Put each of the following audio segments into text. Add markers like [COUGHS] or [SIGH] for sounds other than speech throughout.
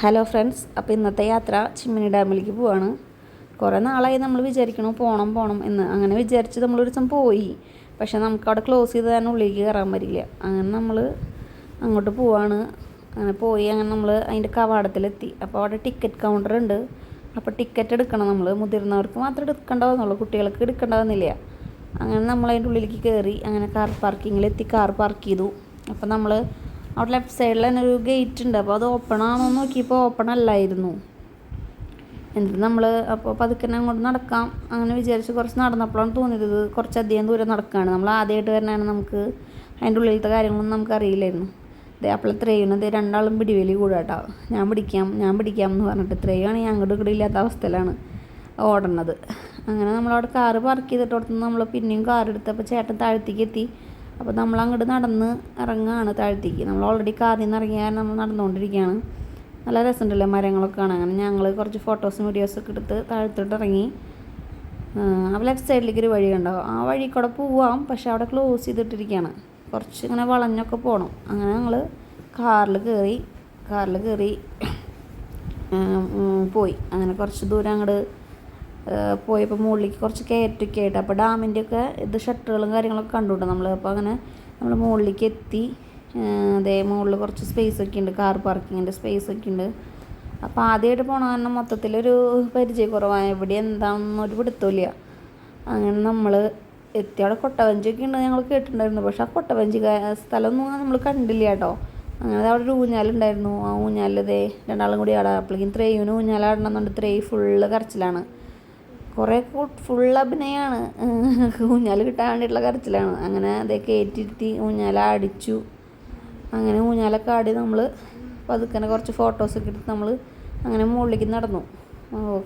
Hello friends അപ്പോൾ ഇന്നത്തെ യാത്ര ചിമ്മിനി ഡാമിലേക്ക് പോവാണ്. കുറേ നാളായി നമ്മൾ വിചാരിക്കണം പോകണം പോകണം എന്ന്. അങ്ങനെ വിചാരിച്ച് നമ്മളൊരു ദിവസം പോയി. പക്ഷേ നമുക്ക് അവിടെ ക്ലോസ് ചെയ്ത് തന്നെ ഉള്ളിലേക്ക് കയറാൻ പറ്റില്ല. അങ്ങനെ നമ്മൾ അങ്ങോട്ട് പോവാണ്. അങ്ങനെ പോയി അങ്ങനെ നമ്മൾ അതിന്റെ കവാടത്തിലെത്തി. അപ്പോൾ അവിടെ ടിക്കറ്റ് കൗണ്ടർ ഉണ്ട്. അപ്പോൾ ടിക്കറ്റ് എടുക്കണം നമ്മൾ മുതിർന്നവർക്ക് മാത്രം എടുക്കേണ്ടതെന്നുള്ളൂ. കുട്ടികൾക്ക് എടുക്കേണ്ടതെന്നില്ല. അങ്ങനെ നമ്മൾ അതിന്റെ ഉള്ളിലേക്ക് കയറി. അങ്ങനെ കാർ പാർക്കിങ്ങിലെത്തി കാർ പാർക്ക് ചെയ്തു. അപ്പോൾ നമ്മൾ അവിടെ ലെഫ്റ്റ് സൈഡിൽ തന്നെ ഒരു ഗേറ്റ് ഉണ്ട്. അപ്പോൾ അത് ഓപ്പൺ ആണോ നോക്കിയപ്പോൾ ഓപ്പൺ അല്ലായിരുന്നു. എന്നിട്ട് നമ്മൾ അപ്പോൾ പതുക്കനെ അങ്ങോട്ട് നടക്കാം. അങ്ങനെ വിചാരിച്ച് കുറച്ച് നടന്നപ്പോഴാണ് തോന്നിയത് ഇത് കുറച്ചധികം ദൂരം നടക്കുകയാണ് നമ്മൾ ആദ്യമായിട്ട് വരണതാണ് നമുക്ക് അതിന്റെ ഉള്ളിലത്തെ കാര്യങ്ങളൊന്നും നമുക്ക് അറിയില്ലായിരുന്നു. ദേ അപ്പോൾ ത്രേയുന്നത് രണ്ടാളും പിടിവലി കൂടാട്ടോ ഞാൻ പിടിക്കാം ഞാൻ പിടിക്കാം എന്ന് പറഞ്ഞിട്ട് ത്രേയാണെങ്കിൽ അങ്ങോട്ട് ഇവിടെ ഇല്ലാത്ത അവസ്ഥയിലാണ് ഓടണത്. അങ്ങനെ നമ്മളവിടെ കാറ് പാർക്ക് ചെയ്തിട്ട് അവിടുന്ന് നമ്മൾ പിന്നെയും കാർ എടുത്തപ്പോൾ ചേട്ടൻ താഴത്തേക്ക് എത്തി. അപ്പോൾ നമ്മൾ അങ്ങോട്ട് നടന്ന് ഇറങ്ങുകയാണ് താഴത്തേക്ക്. നമ്മൾ ഓൾറെഡി കാറിൽ നിന്ന് ഇറങ്ങിയാൽ നമ്മൾ നടന്നുകൊണ്ടിരിക്കുകയാണ്. നല്ല രസമുണ്ടല്ലേ മരങ്ങളൊക്കെ കാണാൻ. അങ്ങനെ ഞങ്ങൾ കുറച്ച് ഫോട്ടോസും വീഡിയോസൊക്കെ എടുത്ത് താഴത്തോട്ട് ഇറങ്ങി. അപ്പോൾ ലെഫ്റ്റ് സൈഡിലേക്ക് ഒരു വഴി ഉണ്ടാവും ആ വഴി കൂടെ പോവാം. പക്ഷേ അവിടെ ക്ലോസ് ചെയ്തിട്ടിരിക്കുകയാണ്. കുറച്ച് ഇങ്ങനെ വളഞ്ഞൊക്കെ പോകണം അങ്ങനെ ഞങ്ങൾ കാറിൽ കയറി കാറിൽ കയറി പോയി. അങ്ങനെ കുറച്ച് ദൂരം അങ്ങോട്ട് പോയപ്പോൾ മുകളിലേക്ക് കുറച്ച് കയറ്റൊക്കെ ആയിട്ട്. അപ്പോൾ ഡാമിന്റെ ഒക്കെ ഇത് ഷട്ടറുകളും കാര്യങ്ങളൊക്കെ കണ്ടുകൊണ്ട് നമ്മൾ അപ്പോൾ അങ്ങനെ നമ്മൾ മുകളിലേക്ക് എത്തി. അതേ മുകളിൽ കുറച്ച് സ്പേസ് ഒക്കെ ഉണ്ട്. കാർ പാർക്കിങ്ങിന്റെ സ്പേസ് ഒക്കെ ഉണ്ട്. അപ്പോൾ ആദ്യമായിട്ട് പോണ കാരണം മൊത്തത്തിലൊരു പരിചയക്കുറവാണ്. എവിടെ എന്താണെന്നൊരു പിടുത്തമില്ല അങ്ങനെ നമ്മൾ എത്തി. അവിടെ കൊട്ടവഞ്ചിയൊക്കെ ഉണ്ട് ഞങ്ങൾ കേട്ടിട്ടുണ്ടായിരുന്നു. പക്ഷെ ആ കൊട്ടവഞ്ചി സ്ഥലമൊന്നും നമ്മൾ കണ്ടില്ല കേട്ടോ. അങ്ങനെ അവിടെ ഒരു ഊഞ്ഞാലുണ്ടായിരുന്നു ആ ഊഞ്ഞാലിൽ ഇതേ രണ്ടാളും കൂടി ആടാ അപ്പോഴേക്കും ത്രേയൂന് ഊഞ്ഞാലാടണമെന്നുണ്ട്. ത്രേ ഫുള്ള് കരച്ചിലാണ്. കുറേ ഫുൾ അഭിനയമാണ് ഊഞ്ഞാൽ കിട്ടാൻ വേണ്ടിയിട്ടുള്ള കരച്ചിലാണ്. അങ്ങനെ അതേ കയറ്റിരുത്തി ഊഞ്ഞാല അടിച്ചു. അങ്ങനെ ഊഞ്ഞാലൊക്കെ ആടി നമ്മൾ പതുക്കനെ കുറച്ച് ഫോട്ടോസൊക്കെ എടുത്ത് നമ്മൾ അങ്ങനെ മുകളിലേക്ക് നടന്നു.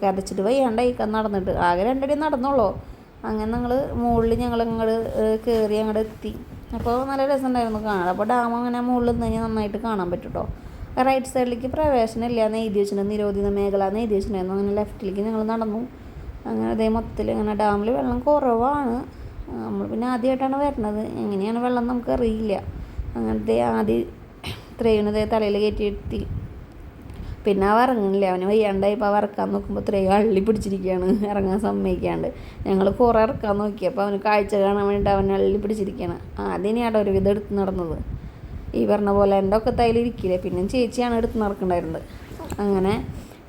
കരച്ചിട്ട് വയ്യാണ്ടായിക്കാൻ നടന്നിട്ട്. ആകെ രണ്ടടി നടന്നുള്ളൂ അങ്ങനെ ഞങ്ങൾ മുകളിൽ ഞങ്ങൾ അങ്ങോട്ട് കയറി അങ്ങോട്ട് എത്തി. അപ്പോൾ നല്ല രസം ഉണ്ടായിരുന്നു കാണാൻ. അപ്പോൾ ഡാം അങ്ങനെ മുകളിൽ നിന്ന് കഴിഞ്ഞാൽ നന്നായിട്ട് കാണാൻ പറ്റും റൈറ്റ് സൈഡിലേക്ക് പ്രവേശനം ഇല്ല എഴുതി വെച്ചിട്ടുണ്ട്. നിരോധിത മേഖല എന്ന് എഴുതി വെച്ചിട്ടുണ്ടായിരുന്നു അങ്ങനെ ലെഫ്റ്റിലേക്ക് ഞങ്ങൾ നടന്നു. അങ്ങനെ അതേ മൊത്തത്തിൽ ഇങ്ങനെ ഡാമിൽ വെള്ളം കുറവാണ്. നമ്മൾ പിന്നെ ആദ്യമായിട്ടാണ് വരുന്നത് എങ്ങനെയാണ് വെള്ളം നമുക്ക് അറിയില്ല അങ്ങനത്തെ ആദ്യം ത്രേണത് തലയിൽ കയറ്റിയിരുത്തി പിന്നെ അവ ഇറങ്ങുന്നില്ല അവന് വയ്യാണ്ടായി. ഇപ്പോൾ ഇറക്കാൻ നോക്കുമ്പോൾ ത്രേ അള്ളി പിടിച്ചിരിക്കുകയാണ് ഇറങ്ങാൻ സമ്മതിക്കാണ്ട്. ഞങ്ങൾ കുറേ ഇറക്കാൻ നോക്കി. അപ്പോൾ അവന് കാഴ്ച കാണാൻ വേണ്ടി അവൻ അള്ളി പിടിച്ചിരിക്കുകയാണ് ഒരു വിധം എടുത്ത് നടന്നത്. ഈ പറഞ്ഞ പോലെ എന്റെ ഒക്കെ തൈലിരിക്കില്ലേ പിന്നെ ചേച്ചിയാണ് എടുത്ത് നടക്കണ്ടായിരുന്നത്. അങ്ങനെ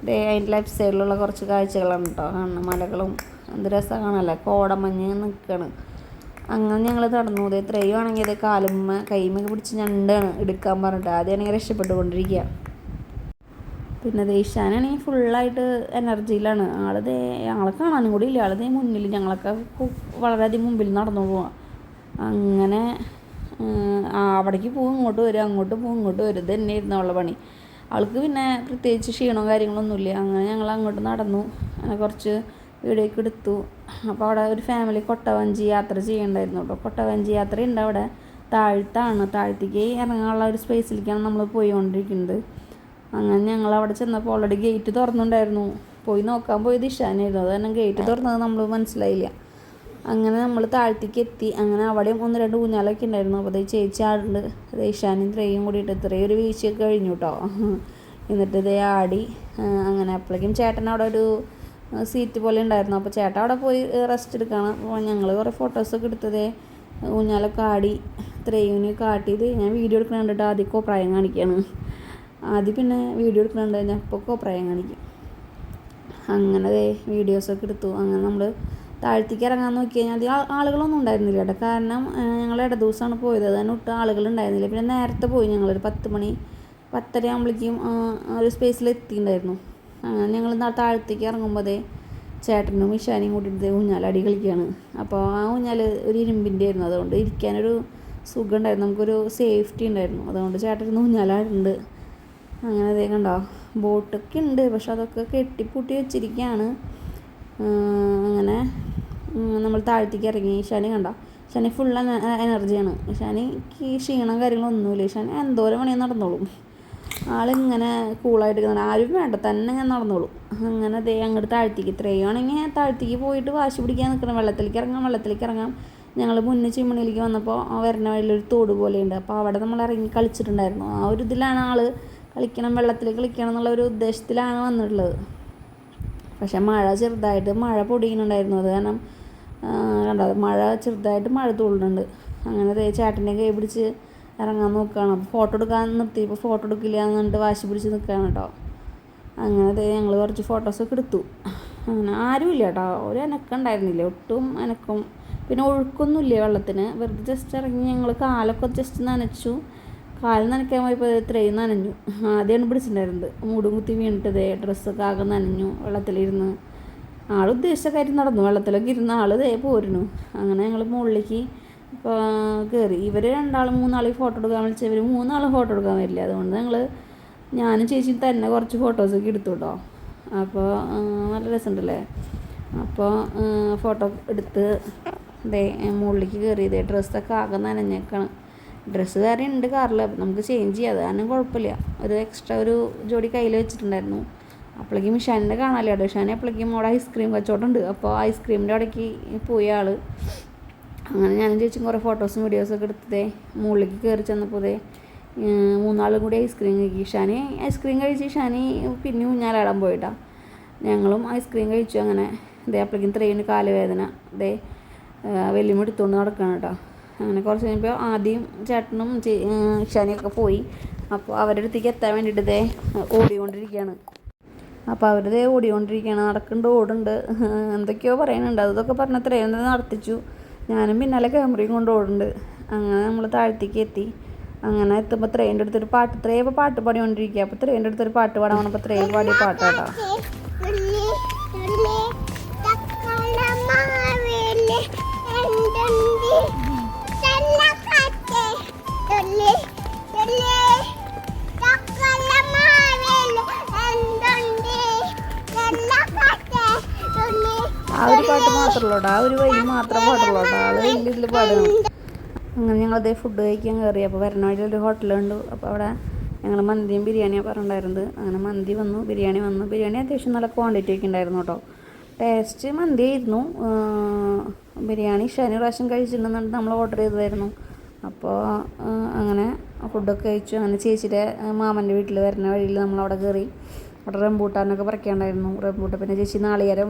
അതിന്റെ ലൈഫ് സൈഡിലുള്ള കുറച്ച് കാഴ്ചകളാണ് കേട്ടോ കാണുന്ന. മലകളും എന്ത് രസം കാണാനല്ലേ കോടമഞ്ഞ് നിൽക്കുകയാണ് അങ്ങനെ ഞങ്ങൾ നടന്നു. ഇതേ ഇത്രയും ആണെങ്കിൽ അത് കാലുമ്മ കൈമൊക്കെ പിടിച്ച് ഞണ്ടാണ് എടുക്കാൻ പറഞ്ഞിട്ട്. ആദ്യമാണെങ്കിൽ രക്ഷപ്പെട്ടുകൊണ്ടിരിക്കുക പിന്നെ ദേശാനാണെങ്കിൽ ഫുള്ളായിട്ട് എനർജിയിലാണ് ആൾ ദേ ആളെ കാണാനും കൂടി ഇല്ല. ആളിതേ മുന്നിൽ ഞങ്ങളൊക്കെ വളരെയധികം മുമ്പിൽ നടന്നു പോവാം. അങ്ങനെ അവിടേക്ക് പോകും ഇങ്ങോട്ട് വരും അങ്ങോട്ട് പോകും ഇങ്ങോട്ട് വരും. ഇത് തന്നെയായിരുന്നു അവളുടെ പണി. ആൾക്ക് പിന്നെ പ്രത്യേകിച്ച് ക്ഷീണവും കാര്യങ്ങളൊന്നുമില്ല. അങ്ങനെ ഞങ്ങൾ അങ്ങോട്ട് നടന്നു. അങ്ങനെ കുറച്ച് വീഡിയോ ഒക്കെ എടുത്തു. അപ്പോൾ അവിടെ ഒരു ഫാമിലി കൊട്ടവഞ്ചി യാത്ര ചെയ്യണ്ടായിരുന്നു. അപ്പോൾ കൊട്ടവഞ്ചി യാത്ര ഉണ്ട് അവിടെ. താഴ്ത്താണ്. താഴ്ത്തേക്ക് ഇറങ്ങാനുള്ള ഒരു സ്പേസിലേക്കാണ് നമ്മൾ പോയിക്കൊണ്ടിരിക്കുന്നത്. അങ്ങനെ ഞങ്ങൾ അവിടെ ചെന്നപ്പോൾ ഓൾറെഡി ഗേറ്റ് തുറന്നുണ്ടായിരുന്നു. പോയി നോക്കാൻ പോയത് ഇഷാനായിരുന്നു. അത് തന്നെ ഗേറ്റ് തുറന്നത് നമ്മൾ മനസ്സിലായില്ല. അങ്ങനെ നമ്മൾ താഴ്ത്തിക്ക് എത്തി. അങ്ങനെ അവിടെയും ഒന്ന് രണ്ട് ഊഞ്ഞാലൊക്കെ ഉണ്ടായിരുന്നു. അപ്പോൾ അത് ചേച്ചി ആടുണ്ട്. അത് ഇഷാനും ത്രയും കൂടിയിട്ട് ഇത്രയും ഒരു വീഴ്ചയൊക്കെ കഴിഞ്ഞു കേട്ടോ എന്നിട്ട് ഇതേ ആടി അങ്ങനെ അപ്പോഴേക്കും ചേട്ടൻ അവിടെ ഒരു സീറ്റ് പോലെ ഉണ്ടായിരുന്നു. അപ്പോൾ ചേട്ടൻ അവിടെ പോയി റെസ്റ്റ് എടുക്കണം. അപ്പോൾ ഞങ്ങൾ കുറേ ഫോട്ടോസൊക്കെ എടുത്തതേ ഊഞ്ഞാലൊക്കെ ആടി ത്രയുവിന് കാട്ടിയത് ഞാൻ വീഡിയോ എടുക്കണ കണ്ടിട്ട് ആദ്യം കോപ്രായം കാണിക്കുകയാണ് ആദ്യം പിന്നെ വീഡിയോ എടുക്കണുണ്ട്. ഞാൻ അപ്പോൾ കോപ്രായം കാണിക്കും. അങ്ങനെ വീഡിയോസൊക്കെ എടുത്തു. അങ്ങനെ നമ്മൾ താഴ്ത്തേക്ക് ഇറങ്ങാൻ നോക്കി കഴിഞ്ഞാൽ അധികം ആളുകളൊന്നും ഉണ്ടായിരുന്നില്ല കേട്ടോ. കാരണം ഞങ്ങൾ ഇട ദിവസമാണ് പോയത് അതിന് ഒട്ടും ആളുകൾ ഉണ്ടായിരുന്നില്ല പിന്നെ നേരത്തെ പോയി ഞങ്ങളൊരു പത്ത് മണി പത്തര ആകുമ്പോഴേക്കും ഒരു സ്പേസിൽ എത്തിയിട്ടുണ്ടായിരുന്നു. അങ്ങനെ ഞങ്ങൾ താഴത്തേക്ക് ഇറങ്ങുമ്പോൾ അതേ ചേട്ടനും ഇഷാനിയും കൂട്ടിയിട്ട് ഊഞ്ഞാലടി കളിക്കുകയാണ്. അപ്പോൾ ആ ഊഞ്ഞാൽ ഒരു ഇരുമ്പിന്റെ ആയിരുന്നു. അതുകൊണ്ട് ഇരിക്കാനൊരു സുഖം ഉണ്ടായിരുന്നു നമുക്കൊരു സേഫ്റ്റി ഉണ്ടായിരുന്നു. അതുകൊണ്ട് ചേട്ടൻ ഊഞ്ഞാലുണ്ട് അങ്ങനെ അതേ കണ്ടോ ബോട്ടൊക്കെ ഉണ്ട്. പക്ഷെ അതൊക്കെ കെട്ടിപ്പൂട്ടി വെച്ചിരിക്കുകയാണ്. അങ്ങനെ. നമ്മൾ താഴത്തേക്ക് ഇറങ്ങി. ഷാനി കണ്ട? ഷാനി ഫുൾ എനർജിയാണ് ഷാനിക്ക് ക്ഷീണം കാര്യങ്ങളൊന്നുമില്ല ഷാനി എന്തോരം പണിയും നടന്നോളും. ആളിങ്ങനെ കൂളായിട്ട് ആരും വേണ്ട തന്നെ ഞാൻ നടന്നോളും. അങ്ങനെ ദേ അങ്ങോട്ട് താഴ്ത്തേക്ക്. ഇത്രയും ആണെങ്കിൽ താഴ്ത്തേക്ക് പോയിട്ട് വാശി പിടിക്കാൻ നിൽക്കണം. വെള്ളത്തിലേക്ക് ഇറങ്ങാം വെള്ളത്തിലേക്ക് ഇറങ്ങാം. ഞങ്ങൾ മുന്നേ ചിമ്മണിയിലേക്ക് വന്നപ്പോൾ വരുന്ന വഴിയിലൊരു തോട് പോലെയുണ്ട്. അപ്പോൾ അവിടെ നമ്മൾ ഇറങ്ങി കളിച്ചിട്ടുണ്ടായിരുന്നു. ആ ഒരു ഇതിലാണ് ആൾ കളിക്കണം വെള്ളത്തിൽ കളിക്കണം എന്നുള്ള ഒരു ഉദ്ദേശത്തിലാണ് വന്നിട്ടുള്ളത്. പക്ഷെ മഴ ചെറുതായിട്ട് മഴ പൊടിയുന്നുണ്ടായിരുന്നു. അത് കാരണം കണ്ടോ മഴ ചെറുതായിട്ട് മഴ തൂളുന്നുണ്ട് അങ്ങനെ അതേ ചേട്ടന്റെ കൈ പിടിച്ച് ഇറങ്ങാൻ നോക്കുകയാണ്. അപ്പോൾ ഫോട്ടോ എടുക്കാൻ നിർത്തി. ഇപ്പോൾ ഫോട്ടോ എടുക്കില്ല എന്നിട്ട് വാശി പിടിച്ച് നിൽക്കുകയാണ് കേട്ടോ. അങ്ങനെ അതേ ഞങ്ങൾ കുറച്ച് ഫോട്ടോസൊക്കെ എടുത്തു. അങ്ങനെ ആരുമില്ല കേട്ടോ. ഒരു അനക്കം ഉണ്ടായിരുന്നില്ല. ഒട്ടും അനക്കം. പിന്നെ ഒഴുക്കൊന്നുമില്ല വെള്ളത്തിന്. വെറുതെ ജസ്റ്റ് ഇറങ്ങി ഞങ്ങൾ കാലൊക്കെ ജസ്റ്റ് നനച്ചു. കാൽ നനയ്ക്കാൻ പോയപ്പോൾ ഇത്രയും നനഞ്ഞു. ആദ്യമാണ് പിടിച്ചിട്ടുണ്ടായിരുന്നത്. മൂടും കുത്തി വീണിട്ടത് ഡ്രസ്സൊക്കെ ആകെ നനഞ്ഞു വെള്ളത്തിലിരുന്ന്. ആൾ ഉദ്ദേശിച്ച കാര്യം നടന്നു. വെള്ളത്തിലൊക്കെ ഇരുന്ന് ആൾ ദേ പോരുന്നു. അങ്ങനെ ഞങ്ങൾ മുകളിലേക്ക് കയറി ഇവർ രണ്ടാളും മൂന്നാളും ഫോട്ടോ എടുക്കാൻ വിളിച്ചാൽ ഇവർ മൂന്നാളും ഫോട്ടോ എടുക്കാൻ വരില്ല. അതുകൊണ്ട് ഞങ്ങൾ ഞാനും ചേച്ചിയും തന്നെ കുറച്ച് ഫോട്ടോസൊക്കെ എടുത്തു കേട്ടോ അപ്പോൾ നല്ല രസമുണ്ടല്ലേ? അപ്പോൾ ഫോട്ടോ എടുത്ത് ദേ മുകളിലേക്ക് കയറിയതേ ഡ്രസ്സൊക്കെ ആകെ നനഞ്ഞേക്കാണ്. ഡ്രസ്സ് വേറെ ഉണ്ട് കാറിൽ നമുക്ക് ചേഞ്ച് ചെയ്യാം. അത് കുഴപ്പമില്ല. ഒരു എക്സ്ട്രാ ഒരു ജോഡി കയ്യിൽ വെച്ചിട്ടുണ്ടായിരുന്നു. അപ്പോഴേക്കും ഷാനിന്റെ കാണാമല്ലോ കേട്ടോ ഷാൻ അപ്പോഴേക്കും അവിടെ ഐസ്ക്രീം കച്ചവടമുണ്ട്. അപ്പോൾ ഐസ്ക്രീമിന്റെ അവിടേക്ക് പോയ ആൾ അങ്ങനെ ഞാനും ചേച്ചിയും കുറേ ഫോട്ടോസും വീഡിയോസും വീഡിയോസൊക്കെ എടുത്തതേ. മുകളിലേക്ക് കയറി ചെന്നപ്പോൾ ദേ മൂന്നാളും കൂടി ഐസ്ക്രീം കഴിക്കും ഷാനി ഐസ്ക്രീം കഴിച്ച് ഷാനി പിന്നെ ഊഞ്ഞാലാടാൻ പോയിട്ടാ. ഞങ്ങളും ഐസ്ക്രീം കഴിച്ചു. അങ്ങനെ ദേ അപ്പോഴേക്കും ഇത്രയും കാലുവേദന ദേ വെല്ലുമെടുത്തുകൊണ്ട് നടക്കണം കേട്ടോ. അങ്ങനെ കുറച്ച് കഴിഞ്ഞപ്പോൾ ആദ്യം ചേട്ടനും ഷാനിയൊക്കെ പോയി. അപ്പോൾ അവരുടെ അടുത്തേക്ക് എത്താൻ വേണ്ടിയിട്ട് ദേ ഓടിക്കൊണ്ടിരിക്കുകയാണ് അപ്പോൾ അവരുടെ ഓടിക്കൊണ്ടിരിക്കുകയാണ് നടക്കുന്നുണ്ട് ഓടുണ്ട്. [LAUGHS] എന്തൊക്കെയോ പറയുന്നുണ്ട് അതൊക്കെ പറഞ്ഞ അത്രയും നടത്തിച്ചു. ഞാനും പിന്നാലെ ക്യാമറയും കൊണ്ട് ഓടുന്നുണ്ട്. അങ്ങനെ നമ്മൾ താഴത്തേക്ക് എത്തി. അങ്ങനെ എത്തുമ്പോൾ ത്രേന്റെ അടുത്തൊരു പാട്ട് ത്രേ ഇപ്പോൾ പാട്ട് പാടിക്കൊണ്ടിരിക്കുക അപ്പോൾ ത്രേന്റെ അടുത്തൊരു പാട്ട് പാടാൻ വന്നപ്പോൾ ത്രേ പാടിയ പാട്ടാട്ടോ. ആ പാട്ട് ആ ഒരു വഴി മാത്രം പാടുള്ളൂ ആൾ വലിയ ഇതിൽ പാടണം. അങ്ങനെ ഞങ്ങൾ അതേ ഫുഡ് കഴിക്കാൻ കയറി. അപ്പോൾ വരണ വഴി ഒരു ഹോട്ടലുണ്ട് അപ്പോൾ അവിടെ ഞങ്ങൾ മന്തിയും ബിരിയാണിയാണ് പറഞ്ഞിട്ടുണ്ടായിരുന്നത് അങ്ങനെ മന്തി വന്നു ബിരിയാണി വന്നു. ബിരിയാണി അത്യാവശ്യം നല്ല ക്വാണ്ടിറ്റി ഒക്കെ ഉണ്ടായിരുന്നു കേട്ടോ. ടേസ്റ്റ് മന്തി ആയിരുന്നു. ബിരിയാണി ശനി പ്രാവശ്യം കഴിച്ചിട്ടുണ്ടെന്നുണ്ട് നമ്മൾ ഓർഡർ ചെയ്തതായിരുന്നു. അപ്പോൾ അങ്ങനെ ഫുഡൊക്കെ കഴിച്ചു. അങ്ങനെ ചേച്ചിയുടെ മാമന്റെ വീട്ടിൽ വരുന്ന വഴിയിൽ നമ്മളവിടെ കയറി. അവിടെ റംബൂട്ടാനൊക്കെ പറിക്കാണ്ടായിരുന്നു. റംബൂട്ടാൻ പിന്നെ ചേച്ചി നാളികേരം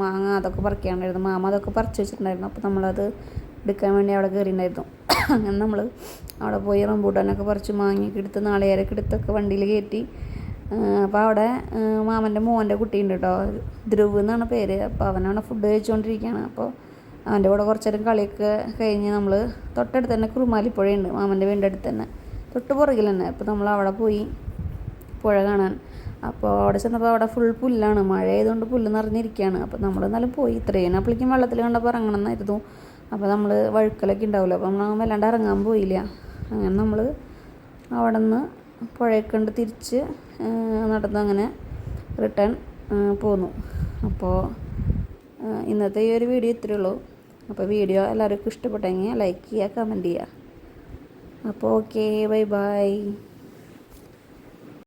മാങ്ങ അതൊക്കെ പറിക്കാണ്ടായിരുന്നു. മാമ അതൊക്കെ പറിച്ചു വെച്ചിട്ടുണ്ടായിരുന്നു. അപ്പോൾ നമ്മളത് എടുക്കാൻ വേണ്ടി അവിടെ കയറിയിട്ടുണ്ടായിരുന്നു [COUGHS] അങ്ങനെ നമ്മൾ അവിടെ പോയി റംബൂട്ടാനൊക്കെ പറിച്ച് മാങ്ങയൊക്കെ എടുത്ത് നാളികേരൊക്കെ എടുത്തൊക്കെ വണ്ടിയിൽ കയറ്റി. അപ്പോൾ അവിടെ മാമന്റെ മോന്റെ കുട്ടിയുണ്ട് കേട്ടോ. ധ്രുവ് എന്നാണ് പേര്. അപ്പോൾ അവനവിടെ ഫുഡ് കഴിച്ചുകൊണ്ടിരിക്കുകയാണ് അപ്പോൾ അവന്റെ കൂടെ കുറച്ച് നേരം കളിയൊക്കെ കഴിഞ്ഞ് നമ്മൾ തൊട്ടടുത്ത് തന്നെ കുറുമാലിപ്പുഴയുണ്ട് മാമന്റെ വീടിന്റെ അടുത്ത് തന്നെ. തൊട്ട് പുറകിൽ തന്നെ. അപ്പോൾ നമ്മൾ അവിടെ പോയി പുഴ കാണാൻ. അപ്പോൾ അവിടെ ചെന്നപ്പോൾ അവിടെ ഫുൾ പുല്ലാണ്. മഴ ആയതുകൊണ്ട് പുല്ല് നിറഞ്ഞിരിക്കുകയാണ്. അപ്പോൾ നമ്മൾ എന്നാലും പോയി. ഇത്രയും അപ്പോഴേക്കും വെള്ളത്തിൽ കണ്ടപ്പോൾ ഇറങ്ങണം എന്നായിരുന്നു. അപ്പോൾ നമ്മൾ വഴുക്കലൊക്കെ ഉണ്ടാവില്ല? അപ്പോൾ നമ്മൾ വല്ലാണ്ട് ഇറങ്ങാൻ പോയില്ല. അങ്ങനെ നമ്മൾ അവിടെ നിന്ന് പുഴയൊക്കെ കണ്ട് തിരിച്ച് നടന്ന് അങ്ങനെ റിട്ടേൺ പോന്നു. അപ്പോൾ ഇന്നത്തെ ഈ ഒരു വീഡിയോ ഇത്രയേ ഉള്ളൂ. അപ്പോൾ വീഡിയോ എല്ലാവർക്കും ഇഷ്ടപ്പെട്ടെങ്കിൽ ലൈക്ക് ചെയ്യുക കമന്റ് ചെയ്യുക. അപ്പോൾ ഓക്കെ ബൈ ബൈ